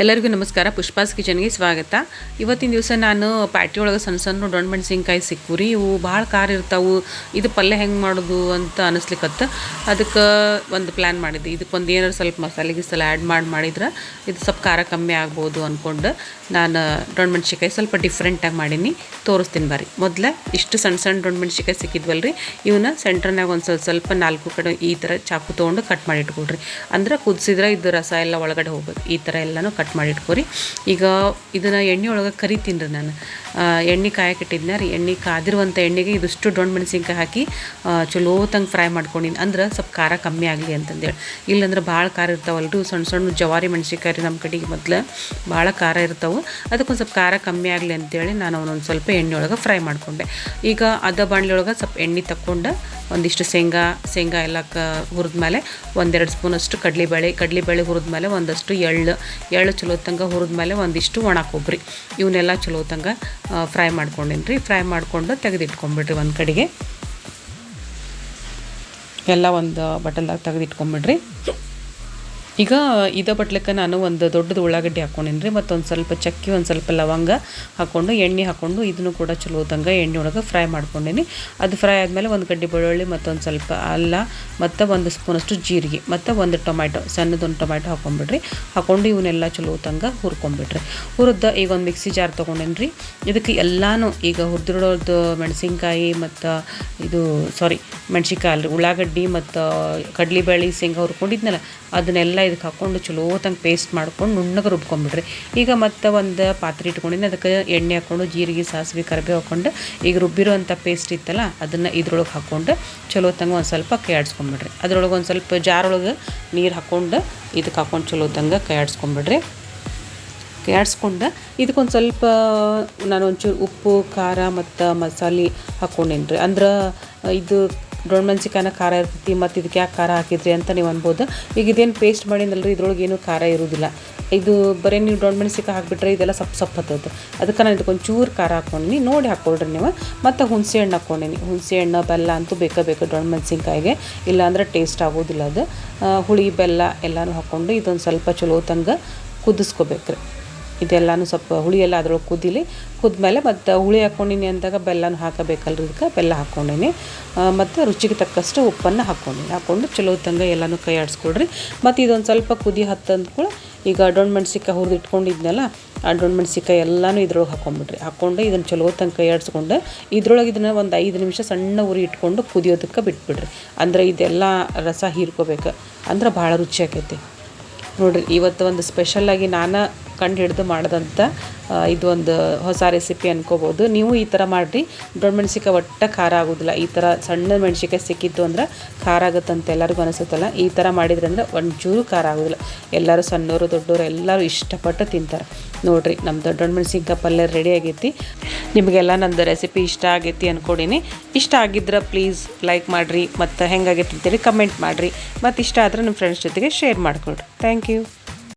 ಎಲ್ಲರಿಗೂ ನಮಸ್ಕಾರ. ಪುಷ್ಪಾಸ್ ಕಿಚನ್ಗೆ ಸ್ವಾಗತ. ಇವತ್ತಿನ ದಿವಸ ನಾನು ಪ್ಯಾಟಿ ಒಳಗೆ ಸಣ್ಣ ಸಣ್ಣ ಡೊಣ್ ಮೆಣಸಿನ್ಕಾಯಿ ಸಿಕ್ಕು ರೀ ಇವು ಭಾಳ ಖಾರ ಇರ್ತಾವು. ಇದು ಪಲ್ಯ ಹೆಂಗೆ ಮಾಡೋದು ಅಂತ ಅನಿಸ್ಲಿಕ್ಕತ್ತ ಅದಕ್ಕೆ ಒಂದು ಪ್ಲ್ಯಾನ್ ಮಾಡಿದ್ದೆ. ಇದಕ್ಕೆ ಒಂದು ಏನಾರು ಸ್ವಲ್ಪ ಮಸಾಲೆ ಗಿಸಾಲೆ ಆ್ಯಡ್ ಮಾಡಿ ಮಾಡಿದ್ರೆ ಇದು ಸ್ವಲ್ಪ ಖಾರ ಕಮ್ಮಿ ಆಗ್ಬೋದು ಅಂದ್ಕೊಂಡು ನಾನು ಡೊಣ್ ಮೆಣಸಿನ್ಕಾಯಿ ಸ್ವಲ್ಪ ಡಿಫ್ರೆಂಟಾಗಿ ಮಾಡೀನಿ. ತೋರಿಸ್ತೀನಿ ಬರ್ರಿ. ಮೊದಲ ಇಷ್ಟು ಸಣ್ಣ ಸಣ್ಣ ಡೊಣ್ ಮೆಣಸಿನ್ಕಾಯಿ ಸಿಕ್ಕಿದ್ವಲ್ಲ ರೀ ಇವನ್ನ ಸೆಂಟ್ರ್ನಾಗ ಒಂದು ಸ್ವಲ್ಪ ಸ್ವಲ್ಪ ನಾಲ್ಕು ಕಡೆ ಈ ಥರ ಚಾಕು ತೊಗೊಂಡು ಕಟ್ ಮಾಡಿ ಇಟ್ಕೊಳ್ರಿ. ಅಂದ್ರೆ ಕುದಿಸಿದ್ರೆ ಇದು ರಸ ಎಲ್ಲ ಒಳಗಡೆ ಹೋಗ್ಬೇಕು. ಈ ಥರ ಎಲ್ಲನೂ ಮಾಡಿ ಇಟ್ಕೊರಿ. ಈಗ ಇದನ್ನು ಎಣ್ಣೆ ಒಳಗೆ ಕರಿತೀನಿ ರೀ ನಾನು ಎಣ್ಣೆ ಕಾಯಕ್ಕೆ ಇಟ್ಟಿದ್ನ ರೀ. ಎಣ್ಣೆ ಕಾದಿರುವಂಥ ಎಣ್ಣೆಗೆ ಇದಿಷ್ಟು ದೊಣ್ಣೆ ಮೆಣಸಿನ್ಕಾಯಿ ಹಾಕಿ ಆ, ಚಲೋ ತಂಗೆ ಫ್ರೈ ಮಾಡ್ಕೊಂಡಿನಿ. ಅಂದ್ರೆ ಸ್ವಲ್ಪ ಖಾರ ಕಮ್ಮಿ ಆಗಲಿ ಅಂತಂದೇಳಿ. ಇಲ್ಲಂದ್ರೆ ಭಾಳ ಖಾರ ಇರ್ತಾವಲ್ರಿ. ಸಣ್ಣ ಸಣ್ಣ ಜವಾರಿ ಮೆಣಸಿನ್ಕಾಯಿ ನಮ್ಮ ಕಡೆಗೆ ಮೊದಲು. ಭಾಳ ಖಾರ ಇರ್ತಾವೆ. ಅದಕ್ಕೊಂದು ಸ್ವಲ್ಪ ಖಾರ ಕಮ್ಮಿ ಆಗಲಿ ಅಂತೇಳಿ ನಾನು ಅವನೊಂದು ಸ್ವಲ್ಪ ಎಣ್ಣೆ ಒಳಗೆ ಫ್ರೈ ಮಾಡಿಕೊಂಡೆ. ಈಗ ಅದ ಬಾಣಲೆ ಒಳಗೆ ಸ್ವಲ್ಪ ಎಣ್ಣೆ ತಕ್ಕೊಂಡು ಒಂದಿಷ್ಟು ಶೇಂಗಾ ಶೇಂಗಾ ಎಲ್ಲ ಕ ಹುರಿದ್ಮೇಲೆ ಒಂದೆರಡು ಸ್ಪೂನಷ್ಟು ಕಡಲೆಬೇಳೆ ಕಡಲೆಬೇಳೆ ಹುರಿದ್ಮೇಲೆ ಒಂದಷ್ಟು ಎಳ್ಳು. ಎಳ್ಳು ಚಲೋ ತಂಗ ಹುರಿದ್ಮೇಲೆ ಒಂದಿಷ್ಟು ಒಣ ಕೊಬ್ಬರಿ ಇವನ್ನೆಲ್ಲ ಚಲೋ ತಂಗ ಫ್ರೈ ಮಾಡ್ಕೊಂಡೇನಿ ರೀ ಫ್ರೈ ಮಾಡಿಕೊಂಡು ತೆಗೆದಿಟ್ಕೊಂಬಿಡ್ರಿ ಒಂದು ಕಡೆಗೆ. ಎಲ್ಲ ಒಂದು ಬಟಲ್ದಾಗ ತೆಗೆದಿಟ್ಕೊಂಬಿಡ್ರಿ. ಈಗ ಇದ ಬಟ್ಲಕ್ಕೆ ನಾನು ಒಂದು ದೊಡ್ಡದು ಉಳ್ಳಾಗಡ್ಡಿ ಹಾಕ್ಕೊಂಡಿನಿ ರೀ ಮತ್ತೊಂದು ಸ್ವಲ್ಪ ಚಕ್ಕಿ, ಒಂದು ಸ್ವಲ್ಪ ಲವಂಗ ಹಾಕ್ಕೊಂಡು ಎಣ್ಣೆ ಹಾಕ್ಕೊಂಡು ಇದನ್ನು ಕೂಡ ಚಲೋ ತಂಗ ಎಣ್ಣೆ ಒಳಗೆ ಫ್ರೈ ಮಾಡ್ಕೊಂಡೇನಿ. ಅದು ಫ್ರೈ ಆದಮೇಲೆ ಒಂದು ಗಡ್ಡೆ ಬೆಳ್ಳುಳ್ಳಿ, ಮತ್ತೊಂದು ಸ್ವಲ್ಪ ಅಲ್ಲ, ಮತ್ತು ಒಂದು ಸ್ಪೂನಷ್ಟು ಜೀರಿಗೆ, ಮತ್ತು ಒಂದು ಟೊಮ್ಯಾಟೊ, ಸಣ್ಣದೊಂದು ಟೊಮ್ಯಾಟೊ ಹಾಕ್ಕೊಂಬಿಡ್ರಿ ಹಾಕ್ಕೊಂಡು ಇವನ್ನೆಲ್ಲ ಚಲೋ ಹೋದಂಗೆ ಹುರ್ಕೊಂಬಿಡ್ರಿ ಹುರಿದ ಈಗ ಒಂದು ಮಿಕ್ಸಿ ಜಾರ್ ತೊಗೊಂಡೇನಿ ಇದಕ್ಕೆ ಎಲ್ಲಾನು ಈಗ ಹುರಿದಿರೋದು ಮೆಣಸಿನ್ಕಾಯಿ ಮತ್ತು ಇದು, ಸಾರಿ, ಮೆಣಸಿನ್ಕಾಯಿ ಅಲ್ರಿ, ಉಳ್ಳಾಗಡ್ಡಿ ಮತ್ತು ಕಡ್ಲಿಬೇಳೆ, ಶೇಂಗಾ ಹುರ್ಕೊಂಡಿದ್ನಲ್ಲ, ಅದನ್ನೆಲ್ಲ ಇದಕ್ಕೆ ಹಾಕ್ಕೊಂಡು ಚಲೋ ಪೇಸ್ಟ್ ಮಾಡ್ಕೊಂಡು ನುಣ್ಣಗೆ ರುಬ್ಕೊಂಡ್ಬಿಡ್ರಿ ಈಗ ಮತ್ತೆ ಒಂದು ಪಾತ್ರೆ ಇಟ್ಕೊಂಡಿನಿ, ಅದಕ್ಕೆ ಎಣ್ಣೆ ಹಾಕ್ಕೊಂಡು ಜೀರಿಗೆ, ಸಾಸಿವೆ, ಕರಿಬೇವು ಹಾಕ್ಕೊಂಡು ಈಗ ರುಬ್ಬಿರೋಂಥ ಪೇಸ್ಟ್ ಇತ್ತಲ್ಲ, ಅದನ್ನು ಇದ್ರೊಳಗೆ ಹಾಕ್ಕೊಂಡು ಚಲೋ ತಂಗೆ ಒಂದು ಸ್ವಲ್ಪ ಕೈ ಆಡಿಸ್ಕೊಂಬಿಡ್ರಿ ಅದ್ರೊಳಗೆ ಒಂದು ಸ್ವಲ್ಪ ಜಾರೊಳಗೆ ನೀರು ಹಾಕ್ಕೊಂಡು ಇದಕ್ಕೆ ಹಾಕ್ಕೊಂಡು ಚಲೋ ತಂಗ ಕೈ ಆಡಿಸ್ಕೊಂಬಿಡ್ರಿ ಇದಕ್ಕೊಂದು ಸ್ವಲ್ಪ ನಾನು ಒಂಚೂರು ಉಪ್ಪು, ಖಾರ ಮತ್ತು ಮಸಾಲೆ ಹಾಕ್ಕೊಂಡೇನಿ ರೀ ಅಂದ್ರೆ ಇದು ದೊಣ್ಣೆ ಮೆಣಸಿಕಾಯಿನ ಖಾರ ಇರ್ತೈತಿ, ಮತ್ತು ಇದಕ್ಕೆ ಯಾಕೆ ಖಾರ ಹಾಕಿದ್ರಿ ಅಂತ ನೀವು ಅನ್ಬೋದು. ಈಗ ಇದೇನು ಪೇಸ್ಟ್ ಮಾಡಿನಲ್ರಿ, ಇದ್ರೊಳಗೆ ಏನೂ ಖಾರ ಇರೋದಿಲ್ಲ. ಇದು ಬರೀ ನೀವು ದೊಣ್ಣೆ ಮೆಣಸಿಕಾಯಿ ಹಾಕಿಬಿಟ್ರೆ ಇದೆಲ್ಲ ಸಪ್ ಸಪ್ ಹತ್ತದ ಅದಕ್ಕೆ ನಾನು ಇದಕ್ಕೆ ಒಂಚೂರು ಖಾರ ಹಾಕ್ಕೊಂಡ್ನಿ ನೋಡಿ ಹಾಕ್ಕೊಳ್ರಿ ನೀವು. ಮತ್ತು ಹುಣಸೆ ಹಣ್ಣು ಹಾಕ್ಕೊಂಡಿನಿ ಹುಣಸೆ ಹಣ್ಣು, ಬೆಲ್ಲ ಅಂತೂ ಬೇಕೇ ಬೇಕು ದೊಣ್ಣೆ ಮೆಣಸಿನ್ಕಾಯಿಗೆ ಇಲ್ಲಾಂದ್ರೆ ಟೇಸ್ಟ್ ಆಗೋದಿಲ್ಲ ಅದು. ಹುಳಿ, ಬೆಲ್ಲ ಎಲ್ಲನೂ ಹಾಕ್ಕೊಂಡು ಇದೊಂದು ಸ್ವಲ್ಪ ಚಲೋ ತಂಗ ಕುದಿಸ್ಕೋಬೇಕ್ರಿ. ಇದೆಲ್ಲನೂ ಸ್ವಲ್ಪ ಹುಳಿ ಎಲ್ಲ ಅದ್ರೊಳಗೆ ಕುದಿಲಿ. ಕುದ್ಮೇಲೆ ಮತ್ತು ಹುಳಿ ಹಾಕ್ಕೊಂಡಿನಿ ಅಂದಾಗ ಬೆಲ್ಲನೂ ಹಾಕಬೇಕಲ್ರಿ ಇದಕ್ಕೆ ಬೆಲ್ಲ ಹಾಕ್ಕೊಂಡೀನಿ ಮತ್ತು ರುಚಿಗೆ ತಕ್ಕಷ್ಟು ಉಪ್ಪನ್ನು ಹಾಕ್ಕೊಂಡೀನಿ ಹಾಕ್ಕೊಂಡು ಚಲೋ ತಂಗ ಎಲ್ಲನೂ ಕೈ ಆಡಿಸ್ಕೊಳ್ರಿ. ಮತ್ತು ಇದೊಂದು ಸ್ವಲ್ಪ ಕುದಿ ಹತ್ತಂದ ಕೂಡ ಈಗ ಡೊಣ್ ಮೆಣಸಿಕಾಯಿ ಹುರಿದು ಇಟ್ಕೊಂಡಿದ್ನಲ್ಲ ಆ ಡೊಣ್ಣೆ ಮೆಣಸಿನ್ಕಾಯಿ ಎಲ್ಲನೂ ಇದ್ರೊಳಗೆ ಹಾಕೊಂಡ್ಬಿಡ್ರಿ ಹಾಕ್ಕೊಂಡು ಇದನ್ನು ಚಲೋ ತಂಗ ಕೈ ಆಡಿಸ್ಕೊಂಡು ಇದ್ರೊಳಗೆ ಇದನ್ನು ಒಂದು ಐದು ನಿಮಿಷ ಸಣ್ಣ ಉರಿ ಇಟ್ಕೊಂಡು ಕುದಿಯೋದಕ್ಕೆ ಬಿಟ್ಬಿಡ್ರಿ. ಅಂದ್ರೆ ಇದೆಲ್ಲ ರಸ ಹೀರ್ಕೋಬೇಕು. ಅಂದ್ರೆ ಭಾಳ ರುಚಿ ಆಕೈತಿ ನೋಡಿರಿ, ಇವತ್ತು ಒಂದು ಸ್ಪೆಷಲ್ಲಾಗಿ ನಾನು ಕಂಡು ಹಿಡಿದು ಮಾಡಿದಂಥ ಒಂದು ಹೊಸ ರೆಸಿಪಿ ಅನ್ಕೋಬೋದು. ನೀವು ಈ ಥರ ಮಾಡಿರಿ. ದೊಡ್ಡ ಮೆಣಸಿಕಾಯಿ ಒಟ್ಟ ಖಾರ ಆಗೋದಿಲ್ಲ. ಈ ಥರ ಸಣ್ಣ ಮೆಣಸಿಕಾಯಿ ಸಿಕ್ಕಿತ್ತು ಅಂದ್ರೆ ಖಾರ ಆಗುತ್ತಂತ ಎಲ್ಲರಿಗೂ ಅನಿಸುತ್ತಲ್ಲ. ಈ ಥರ ಮಾಡಿದ್ರೆ ಅಂದ್ರೆ ಒಂಚೂರು ಖಾರ ಆಗೋದಿಲ್ಲ. ಎಲ್ಲರೂ ಸಣ್ಣವರು ದೊಡ್ಡವರು ಎಲ್ಲರೂ ಇಷ್ಟಪಟ್ಟು ತಿಂತಾರೆ. ನೋಡಿರಿ ನಮ್ಮ ದೊಡ್ಡ ಮೆಣಸಿನ್ಕಾಯಿ ಪಲ್ಯ ರೆಡಿ ಆಗೈತಿ. ನಿಮಗೆಲ್ಲ ನಂದು ರೆಸಿಪಿ ಇಷ್ಟ ಆಗೈತಿ ಅಂದ್ಕೊಡೀನಿ ಇಷ್ಟ ಆಗಿದ್ರೆ ಪ್ಲೀಸ್ ಲೈಕ್ ಮಾಡಿರಿ. ಮತ್ತು ಹೆಂಗಾಗೈತಿ ಅಂತೇಳಿ ಕಮೆಂಟ್ ಮಾಡಿರಿ. ಮತ್ತು ಇಷ್ಟ ಆದರೆ ನಿಮ್ಮ ಫ್ರೆಂಡ್ಸ್ ಜೊತೆಗೆ ಶೇರ್ ಮಾಡಿಕೊಡ್ರಿ ಥ್ಯಾಂಕ್ ಯು